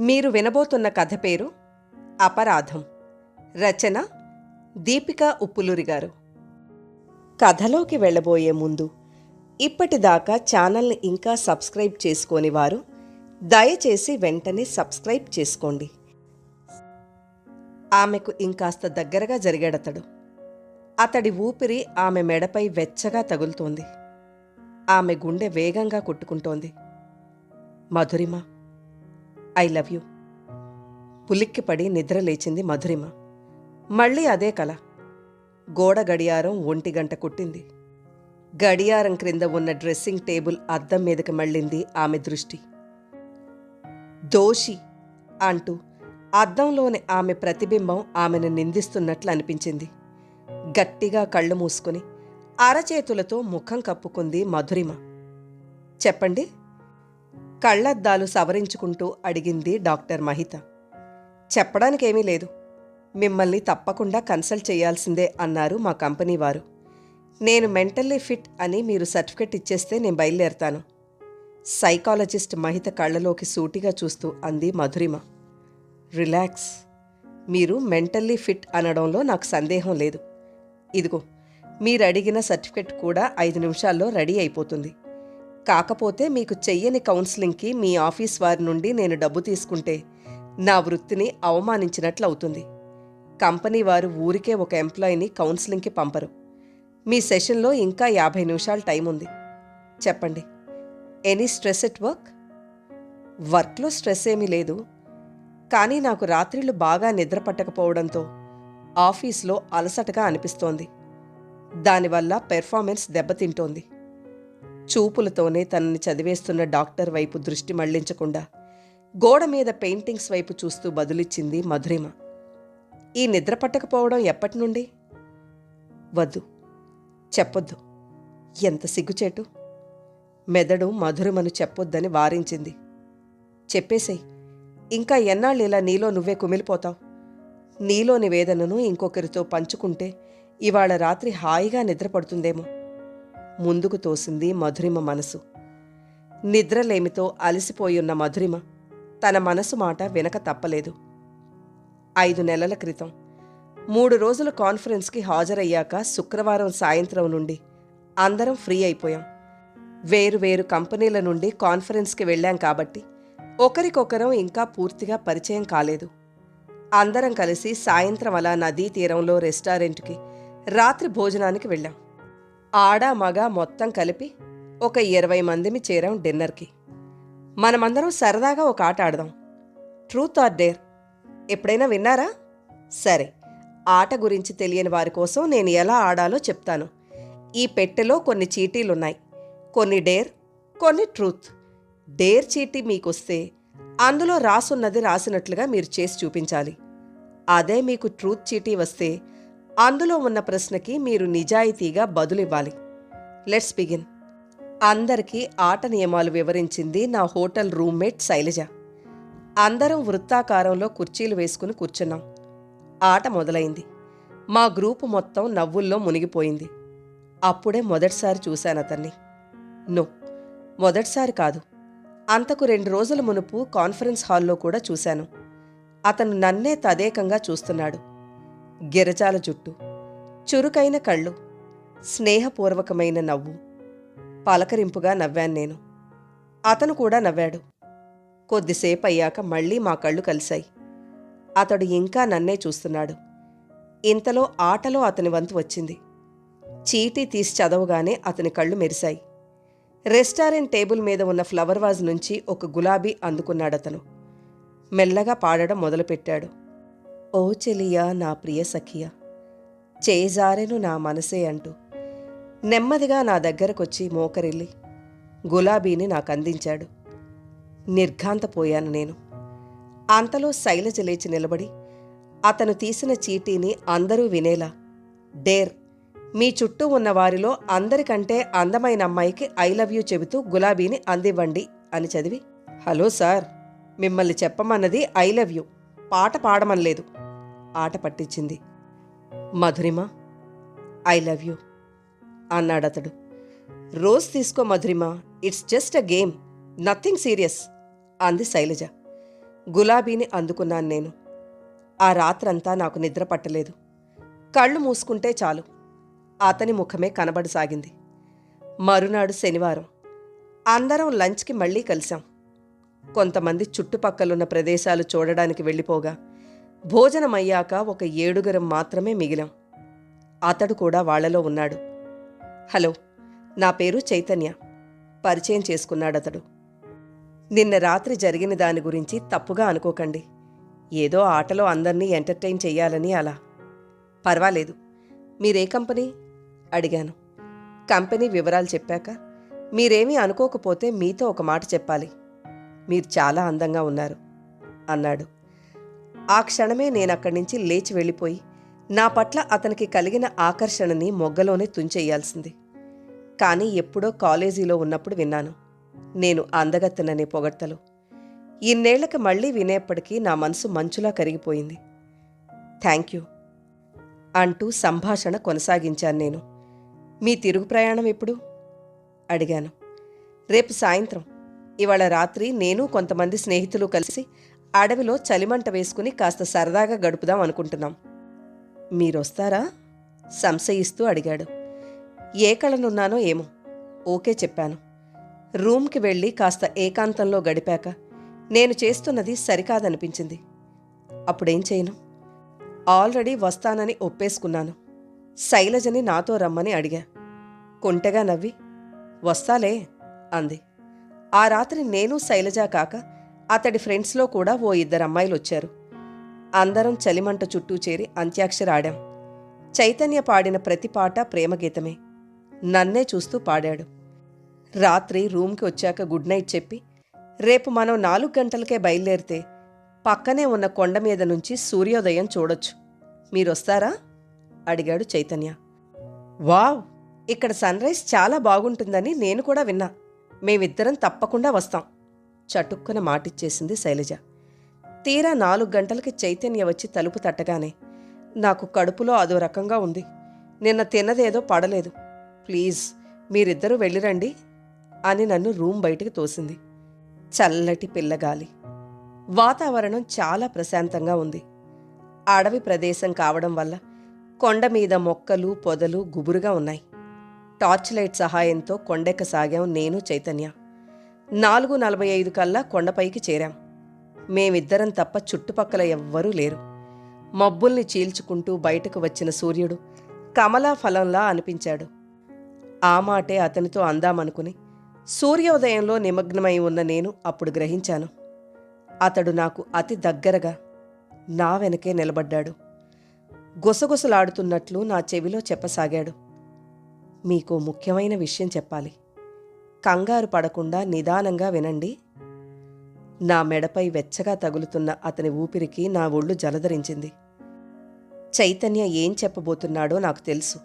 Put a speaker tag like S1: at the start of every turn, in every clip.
S1: మీరు వినబోతున్న కథ పేరు అపరాధం. రచన దీపిక ఉప్పులూరి గారు. కథలోకి వెళ్ళబోయే ముందు ఇప్పటిదాకా ఛానల్ని ఇంకా సబ్స్క్రైబ్ చేసుకోని వారు దయచేసి వెంటనే సబ్స్క్రైబ్ చేసుకోండి. ఆమెకు ఇంకాస్త దగ్గరగా జరిగాడతడు. అతడి ఊపిరి ఆమె మెడపై వెచ్చగా తగులుతోంది. ఆమె గుండె వేగంగా కొట్టుకుంటోంది. Madhurima I love you. పులిక్కిపడి నిద్ర లేచింది మధురిమ. మళ్ళీ అదే కల. గోడ గడియారం ఒంటి గంట కుట్టింది. గడియారం క్రింద ఉన్న డ్రెస్సింగ్ టేబుల్ అద్దం మీదకి మళ్ళింది ఆమె దృష్టి. దోషి అంటూ అద్దంలోని ఆమె ప్రతిబింబం ఆమెను నిందిస్తున్నట్లు అనిపించింది. గట్టిగా కళ్ళు మూసుకుని అరచేతులతో ముఖం కప్పుకుంది మధురిమ. చెప్పండి? కళ్ళద్దాలు సవరించుకుంటూ అడిగింది డాక్టర్ మహిత. చెప్పడానికేమీ లేదు. మిమ్మల్ని తప్పకుండా కన్సల్ట్ చేయాల్సిందే అన్నారు మా కంపెనీ వారు. నేను మెంటల్లీ ఫిట్ అని మీరు సర్టిఫికెట్ ఇచ్చేస్తే నేను బయలుదేరతాను. సైకాలజిస్ట్ మహిత కళ్ళలోకి సూటిగా చూస్తూ అంది మధురిమ. రిలాక్స్. మీరు మెంటల్లీ ఫిట్ అనడంలో నాకు సందేహం లేదు. ఇదిగో మీరు అడిగిన సర్టిఫికెట్ కూడా ఐదు నిమిషాల్లో రెడీ అయిపోతుంది. కాకపోతే మీకు చెయ్యని కౌన్సిలింగ్కి మీ ఆఫీస్ వారి నుండి నేను డబ్బు తీసుకుంటే నా వృత్తిని అవమానించినట్లు అవుతుంది. కంపెనీ వారు ఊరికే ఒక ఎంప్లాయీని కౌన్సిలింగ్కి పంపరు. మీ సెషన్లో ఇంకా యాభై నిమిషాలు టైం ఉంది. చెప్పండి. Any stress at work? వర్క్లో స్ట్రెస్ ఏమీ లేదు. కానీ నాకు రాత్రిళ్ళు బాగా నిద్ర పట్టకపోవడంతో ఆఫీస్లో అలసటగా అనిపిస్తోంది. దానివల్ల పెర్ఫార్మెన్స్ దెబ్బతింటోంది. చూపులతోనే తనని చదివేస్తున్న డాక్టర్ వైపు దృష్టి మళ్ళించకుండా గోడ మీద పెయింటింగ్స్ వైపు చూస్తూ బదులిచ్చింది మధురిమ. ఈ నిద్ర పట్టకపోవడం ఎప్పటి నుండి? వద్దు. చెప్పొద్దు. ఎంత సిగ్గుచేటు? మెదడు మధురిమను చెప్పొద్దని వారించింది. చెప్పేసేయ్. ఇంకా ఎన్నాళ్ళు ఇలా నీలో నువ్వే కుమిలిపోతావు? నీలోని వేదనను ఇంకొకరితో పంచుకుంటే ఇవాళ రాత్రి హాయిగా నిద్రపడుతుందేమో. ముందుకు తోసింది మధురిమ మనసు. నిద్రలేమితో అలసిపోయున్న మధురిమ తన మనసు మాట వినక తప్పలేదు. ఐదు నెలల క్రితం మూడు రోజుల కాన్ఫరెన్స్కి హాజరయ్యాక శుక్రవారం సాయంత్రం నుండి అందరం ఫ్రీ అయిపోయాం. వేరు వేరు కంపెనీల నుండి కాన్ఫరెన్స్కి వెళ్ళాం కాబట్టి ఒకరికొకరం ఇంకా పూర్తిగా పరిచయం కాలేదు. అందరం కలిసి సాయంత్రం అలా నదీ తీరంలో రెస్టారెంట్కి రాత్రి భోజనానికి వెళ్ళాం. ఆడ మగ మొత్తం కలిపి ఒక ఇరవై మందిని చేరాం డిన్నర్కి. మనమందరం సరదాగా ఒక ఆట ఆడదాం. Truth or dare? ఎప్పుడైనా విన్నారా? సరే ఆట గురించి తెలియని వారి కోసం నేను ఎలా ఆడాలో చెప్తాను. ఈ పెట్టెలో కొన్ని చీటీలున్నాయి. కొన్ని డేర్ కొన్ని ట్రూత్. డేర్ చీటీ మీకొస్తే అందులో రాసున్నది రాసినట్లుగా మీరు చేసి చూపించాలి. అదే మీకు ట్రూత్ చీటీ వస్తే అందులో ఉన్న ప్రశ్నకి మీరు నిజాయితీగా బదులివ్వాలి. Let's begin. అందరికీ ఆట నియమాలు వివరించింది నా హోటల్ రూమ్మేట్ శైలజ. అందరం వృత్తాకారంలో కుర్చీలు వేసుకుని కూర్చున్నాం. ఆట మొదలైంది. మా గ్రూపు మొత్తం నవ్వుల్లో మునిగిపోయింది. అప్పుడే మొదటిసారి చూశాను అతన్ని. నో మొదటిసారి కాదు. అంతకు రెండు రోజుల మునుపు కాన్ఫరెన్స్ హాల్లో కూడా చూశాను. అతను నన్నే తదేకంగా చూస్తున్నాడు. గిరజాల జుట్టు చురుకైన కళ్ళు స్నేహపూర్వకమైన నవ్వు. పలకరింపుగా నవ్వాను నేను. అతను కూడా నవ్వాడు. కొద్దిసేపు అయ్యాక మళ్ళీ మా కళ్ళు కలిశాయి. అతడు ఇంకా నన్నే చూస్తున్నాడు. ఇంతలో ఆటలో అతని వంతు వచ్చింది. చీటీ తీసి చదవగానే అతని కళ్ళు మెరిశాయి. రెస్టారెంట్ టేబుల్ మీద ఉన్న ఫ్లవర్ వాజ్ నుంచి ఒక గులాబీ అందుకున్నాడతను. మెల్లగా పాడడం మొదలుపెట్టాడు. ఓ చెలియా నా ప్రియ సఖియా చేజారెను నా మనసే అంటూ. నెమ్మదిగా నా దగ్గరకొచ్చి మోకరిల్లి గులాబీని నాకు అందించాడు నిర్ఘాంతపోయాను నేను. అంతలో శైలజ లేచి నిలబడి అతను తీసిన చీటీని అందరూ వినేలా డేర్ మీ చుట్టూ ఉన్న వారిలో అందరికంటే అందమైన అమ్మాయికి ఐ లవ్ యూ చెబుతూ గులాబీని అందివ్వండి అని చదివి హలో సార్ మిమ్మల్ని చెప్పమన్నది ఐ లవ్ యూ. పాట పాడమనలేదు ఆట పట్టించింది. మధురిమ ఐ లవ్ యూ అన్నాడతడు. రోజ్ తీసుకో Madhurima it's just a game nothing serious అంది శైలజ. గులాబీని అందుకున్నాను నేను. ఆ రాత్రంతా నాకు నిద్ర పట్టలేదు. కళ్ళు మూసుకుంటే చాలు. అతని ముఖమే కనబడసాగింది. మరునాడు శనివారం. అందరం లంచ్కి మళ్ళీ కలిశాం. కొంతమంది చుట్టుపక్కలున్న ప్రదేశాలు చూడడానికి వెళ్ళిపోగా భోజనమయ్యాక ఒక ఏడుగురం మాత్రమే మిగిలాం. అతడు కూడా వాళ్ళలో ఉన్నాడు. హలో నా పేరు చైతన్య. పరిచయం చేసుకున్నాడతడు. నిన్న రాత్రి జరిగిన దాని గురించి తప్పుగా అనుకోకండి. ఏదో ఆటలో అందర్నీ ఎంటర్టైన్ చేయాలని అలా. పర్వాలేదు. మీరే కంపెనీ? అడిగాను. కంపెనీ వివరాలు చెప్పాక మీరేమీ అనుకోకపోతే మీతో ఒక మాట చెప్పాలి. మీరు చాలా అందంగా ఉన్నారు అన్నాడు. ఆ క్షణమే నేను అక్కడి నుంచి లేచి వెళ్ళిపోయి నా పట్ల అతనికి కలిగిన ఆకర్షణని మొగ్గలోనే తుంచెయ్యాల్సింది కానీ ఎప్పుడో కాలేజీలో ఉన్నప్పుడు విన్నాను. నేను అందగత్తెననే పొగడ్తలు. ఇన్నేళ్ళకు మళ్ళీ వినేప్పటికీ నా మనసు మంచులా కరిగిపోయింది. థ్యాంక్ యూ అంటూ సంభాషణ కొనసాగించాను నేను. మీ తిరుగు ప్రయాణం ఎప్పుడు? అడిగాను. రేపు సాయంత్రం. ఇవాళ రాత్రి నేను కొంతమంది స్నేహితులు కలిసి అడవిలో చలిమంట వేసుకుని కాస్త సరదాగా గడుపుదాం అనుకుంటున్నాం. మీరొస్తారా? సంశయిస్తూ అడిగాడు. ఏ కళనున్నానో ఏమో ఓకే చెప్పాను. రూమ్కి వెళ్ళి కాస్త ఏకాంతంలో గడిపాక నేను చేస్తున్నది సరికాదనిపించింది. అప్పుడేం చేయను? ఆల్రెడీ వస్తానని ఒప్పేసుకున్నాను. శైలజని నాతో రమ్మని అడిగా. కొంటెగా నవ్వి వస్తాలే అంది. ఆ రాత్రి నేను శైలజ కాక అతడి ఫ్రెండ్స్లో కూడా ఓ ఇద్దరు అమ్మాయిలు వచ్చారు అందరం చలిమంట చుట్టూ చేరి అంత్యాక్షరి ఆడాం చైతన్య పాడిన ప్రతి పాట ప్రేమగీతమే. నన్నే చూస్తూ పాడాడు. రాత్రి రూమ్కి వచ్చాక గుడ్ నైట్ చెప్పి రేపు మనం నాలుగు గంటలకే బయలుదేరితే పక్కనే ఉన్న కొండ మీద నుంచి సూర్యోదయం చూడొచ్చు. మీరొస్తారా? అడిగాడు చైతన్య. వావ్! ఇక్కడ సన్ రైజ్ చాలా బాగుంటుందని నేను కూడా విన్నా. మేమిద్దరం తప్పకుండా వస్తాం చటుక్కున మాటిచ్చేసింది శైలజ. తీరా నాలుగు గంటలకి చైతన్య వచ్చి తలుపు తట్టగానే నాకు కడుపులో అదో రకంగా ఉంది నిన్న తిన్నదేదో పడలేదు ప్లీజ్ మీరిద్దరూ వెళ్ళిరండి అని నన్ను రూమ్ బయటికి తోసింది. చల్లటి పిల్లగాలి. వాతావరణం చాలా ప్రశాంతంగా ఉంది. అడవి ప్రదేశం కావడం వల్ల కొండ మీద మొక్కలు పొదలు గుబురుగా ఉన్నాయి. టార్చ్ లైట్ సహాయంతో కొండెక్కసాగాం నేను చైతన్య. నాలుగు నలభై ఐదు కల్లా కొండపైకి చేరాం. మేమిద్దరం తప్ప చుట్టుపక్కల ఎవ్వరూ లేరు. మబ్బుల్ని చీల్చుకుంటూ బయటకు వచ్చిన సూర్యుడు కమలా ఫలంలా అనిపించాడు. ఆ మాటే అతనితో అందామనుకుని సూర్యోదయంలో నిమగ్నమై ఉన్న నేను అప్పుడు గ్రహించాను. అతడు నాకు అతి దగ్గరగా నా వెనకే నిలబడ్డాడు. గుసగుసలాడుతున్నట్లు నా చెవిలో చెప్పసాగాడు. మీకు ముఖ్యమైన విషయం చెప్పాలి. కంగారు పడకుండా నిదానంగా వినండి. నా మెడపై వెచ్చగా తగులుతున్న అతని ఊపిరికి నా ఒళ్ళు జలధరించింది. చైతన్య ఏం చెప్పబోతున్నాడో నాకు తెలుసు.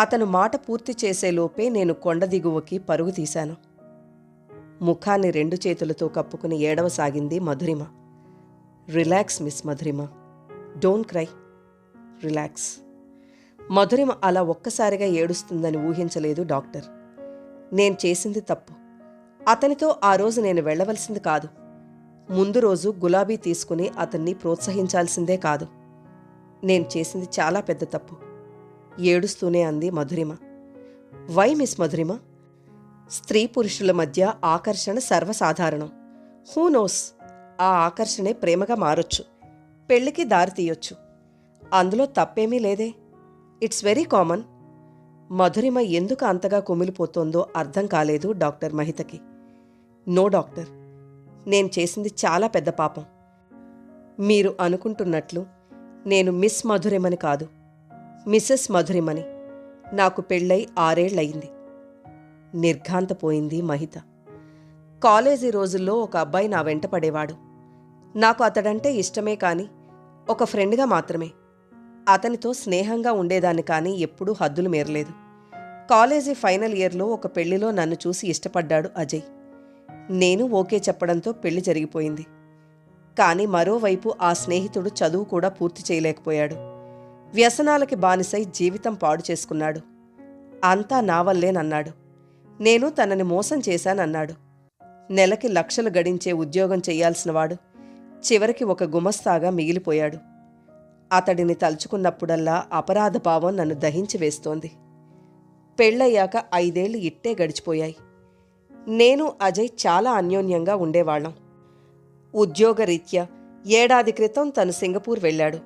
S1: అతను మాట పూర్తి చేసేలోపే నేను కొండ దిగువకి పరుగు తీశాను. ముఖాన్ని రెండు చేతులతో కప్పుకుని ఏడవసాగింది Madhurima. Relax miss Madhurima. Don't cry. Relax. Madhurima అలా ఒక్కసారిగా ఏడుస్తుందని ఊహించలేదు డాక్టర్. నేను చేసింది తప్పు. అతనితో ఆ రోజు నేను వెళ్ళవలసింది కాదు. ముందు రోజు గులాబీ తీసుకుని అతన్ని ప్రోత్సహించాల్సిందే కాదు. నేను చేసింది చాలా పెద్ద తప్పు. ఏడుస్తూనే అంది మధురిమ. వై మిస్ మధురిమ? స్త్రీ పురుషుల మధ్య ఆకర్షణ సర్వసాధారణం. Who knows? ఆ ఆకర్షణే ప్రేమగా మారొచ్చు. పెళ్ళికి దారి తీయొచ్చు. అందులో తప్పేమీ లేదే. ఇట్స్ వెరీ కామన్ మధురిమ ఎందుకు అంతగా కుమిలిపోతోందో అర్థం కాలేదు డాక్టర్ మహితకి. No doctor. నేను చేసింది చాలా పెద్ద పాపం. మీరు అనుకుంటున్నట్లు నేను మిస్ మధురిమని కాదు. మిస్సెస్ మధురిమని. నాకు పెళ్ళై ఆరేళ్ళయింది నిర్ఘాంతపోయింది మహిత. కాలేజీ రోజుల్లో ఒక అబ్బాయి నా వెంట పడేవాడు. నాకు అతడంటే ఇష్టమే కాని ఒక ఫ్రెండ్గా మాత్రమే. అతనితో స్నేహంగా ఉండేదాన్ని కానీ ఎప్పుడూ హద్దులు మేరలేదు. కాలేజీ ఫైనల్ ఇయర్లో ఒక పెళ్ళిలో నన్ను చూసి ఇష్టపడ్డాడు అజయ్. నేను ఓకే చెప్పడంతో పెళ్ళి జరిగిపోయింది. కానీ మరోవైపు ఆ స్నేహితుడు చదువు కూడా పూర్తి చేయలేకపోయాడు. వ్యసనాలకి బానిసై జీవితం పాడు చేసుకున్నాడు. అంతా నా వల్లేనన్నాడు. నేను తనని మోసం చేశానన్నాడు. నెలకి లక్షలు గడించే ఉద్యోగం చెయ్యాల్సినవాడు చివరికి ఒక గుమస్తాగా మిగిలిపోయాడు. అతడిని తలుచుకున్నప్పుడల్లా అపరాధ భావం నన్ను దహించి వేస్తోంది. పెళ్ళయ్యాక ఐదేళ్ళు ఇట్టే గడిచిపోయాయి. నేను అజయ్ చాలా అన్యోన్యంగా ఉండేవాళ్ళం. ఉద్యోగరీత్యా ఏడాది క్రితం తను సింగపూర్ వెళ్ళాడు.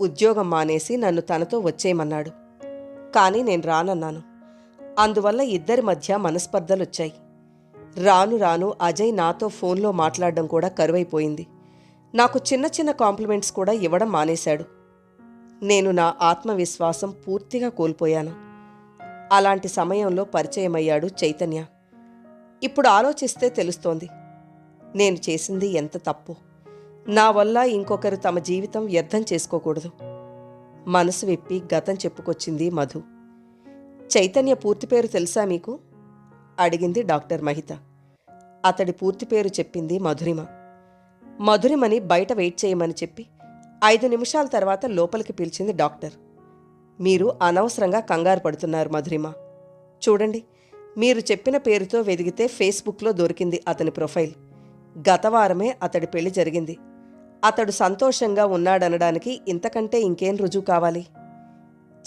S1: ఉద్యోగం మానేసి నన్ను తనతో వచ్చేయమన్నాడు. కానీ నేను రానన్నాను. అందువల్ల ఇద్దరి మధ్య మనస్పర్ధలొచ్చాయి. రాను రాను అజయ్ నాతో ఫోన్లో మాట్లాడడం కూడా కరువైపోయింది. నాకు చిన్న చిన్న కాంప్లిమెంట్స్ కూడా ఇవ్వడం మానేశాడు. నేను నా ఆత్మవిశ్వాసం పూర్తిగా కోల్పోయాను. అలాంటి సమయంలో పరిచయమయ్యాడు చైతన్య. ఇప్పుడు ఆలోచిస్తే తెలుస్తోంది. నేను చేసింది ఎంత తప్పు. నా వల్ల ఇంకొకరు తమ జీవితం వ్యర్థం చేసుకోకూడదు. మనసు విప్పి గతం చెప్పుకొచ్చింది మధు. చైతన్య పూర్తి పేరు తెలుసా మీకు? అడిగింది డాక్టర్ మహిత. అతడి పూర్తి పేరు చెప్పింది మధురిమ. మధురిమని బయట వెయిట్ చేయమని చెప్పి ఐదు నిమిషాల తర్వాత లోపలికి పిలిచింది డాక్టర్. మీరు అనవసరంగా కంగారు పడుతున్నారు మధురిమ. చూడండి మీరు చెప్పిన పేరుతో వెదిగితే ఫేస్బుక్లో దొరికింది అతని ప్రొఫైల్. గత వారమే అతడి పెళ్ళి జరిగింది. అతడు సంతోషంగా ఉన్నాడనడానికి ఇంతకంటే ఇంకేం రుజువు కావాలి?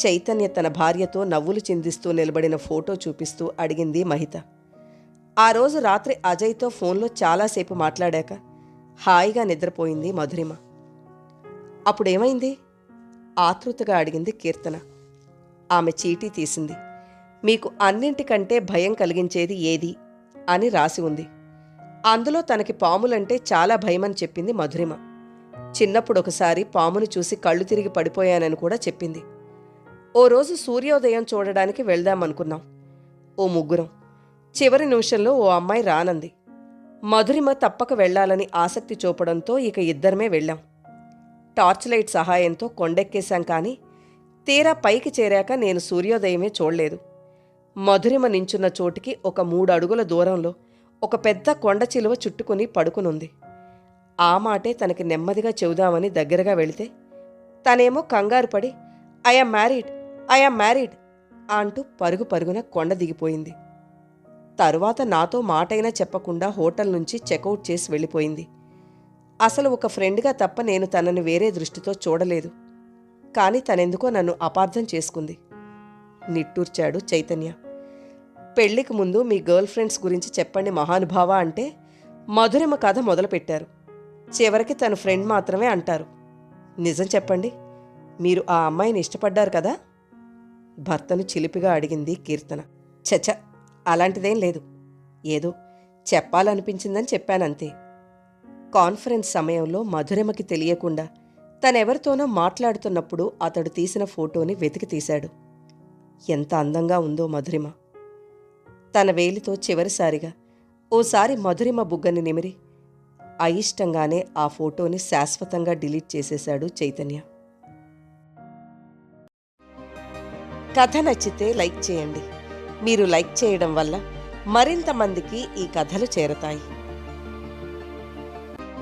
S1: చైతన్య తన భార్యతో నవ్వులు చిందిస్తూ నిలబడిన ఫోటో చూపిస్తూ అడిగింది మహిత. ఆ రోజు రాత్రి అజయ్తో ఫోన్లో చాలాసేపు మాట్లాడాక హాయిగా నిద్రపోయింది మధురిమ. అప్పుడేమైంది? ఆతృతగా అడిగింది కీర్తన. ఆమె చీటీ తీసింది. మీకు అన్నింటికంటే భయం కలిగించేది ఏది? అని రాసి ఉంది. అందులో తనకి పాములంటే చాలా భయమని చెప్పింది మధురిమ. చిన్నప్పుడు ఒకసారి పామును చూసి కళ్ళు తిరిగి పడిపోయానని కూడా చెప్పింది. ఓ రోజు సూర్యోదయం చూడడానికి వెళ్దామనుకున్నాం. ఓ ముగ్గురం. చివరి నిమిషంలో ఓ అమ్మాయి రానంది. మధురిమ తప్పక వెళ్ళాలని ఆసక్తి చూపడంతో ఇక ఇద్దరమే వెళ్ళాం. టార్చ్ లైట్ సహాయంతో కొండెక్కేశాం కానీ తీరా పైకి చేరాక నేను సూర్యోదయమే చూడలేదు. మధురిమ నించున్న చోటికి ఒక మూడు అడుగుల దూరంలో ఒక పెద్ద కొండ చిలువ చుట్టుకుని పడుకునుంది. ఆ మాటే తనకి నెమ్మదిగా చెబుదామని దగ్గరగా వెళితే తనేమో కంగారు పడి ఐఎమ్ మ్యారీడ్ ఐఎమ్ మ్యారీడ్ అంటూ పరుగు పరుగున కొండ దిగిపోయింది. తరువాత నాతో మాటైనా చెప్పకుండా హోటల్ నుంచి చెక్అవుట్ చేసి వెళ్ళిపోయింది. అసలు ఒక ఫ్రెండ్గా తప్ప నేను తనని వేరే దృష్టితో చూడలేదు. కానీ తనెందుకో నన్ను అపార్థం చేసుకుంది. నిట్టూర్చాడు చైతన్య. పెళ్ళికి ముందు మీ గర్ల్ ఫ్రెండ్స్ గురించి చెప్పండి మహానుభావ అంటే మధురిమ కథ మొదలుపెట్టారు. చివరికి తన ఫ్రెండ్ మాత్రమే అంటారు. నిజం చెప్పండి. మీరు ఆ అమ్మాయిని ఇష్టపడ్డారు కదా? భర్తను చిలిపిగా అడిగింది కీర్తన. చచ అలాంటిదేం లేదు. ఏదో చెప్పాలనిపించిందని చెప్పానంతే. కాన్ఫరెన్స్ సమయంలో మధురిమకి తెలియకుండా తనెవరితోనో మాట్లాడుతున్నప్పుడు అతడు తీసిన ఫోటోని వెతికి తీశాడు. ఎంత అందంగా ఉందో మధురిమ. తన వేలితో చివరిసారిగా ఓసారి మధురిమ బుగ్గని నిమిరి అయిష్టంగానే ఆ ఫోటోని శాశ్వతంగా డిలీట్ చేసేశాడు చైతన్య. కథ నచ్చితే లైక్ చేయండి. మీరు లైక్ చేయడం వల్ల మరింత మందికి ఈ కథలు చేరతాయి.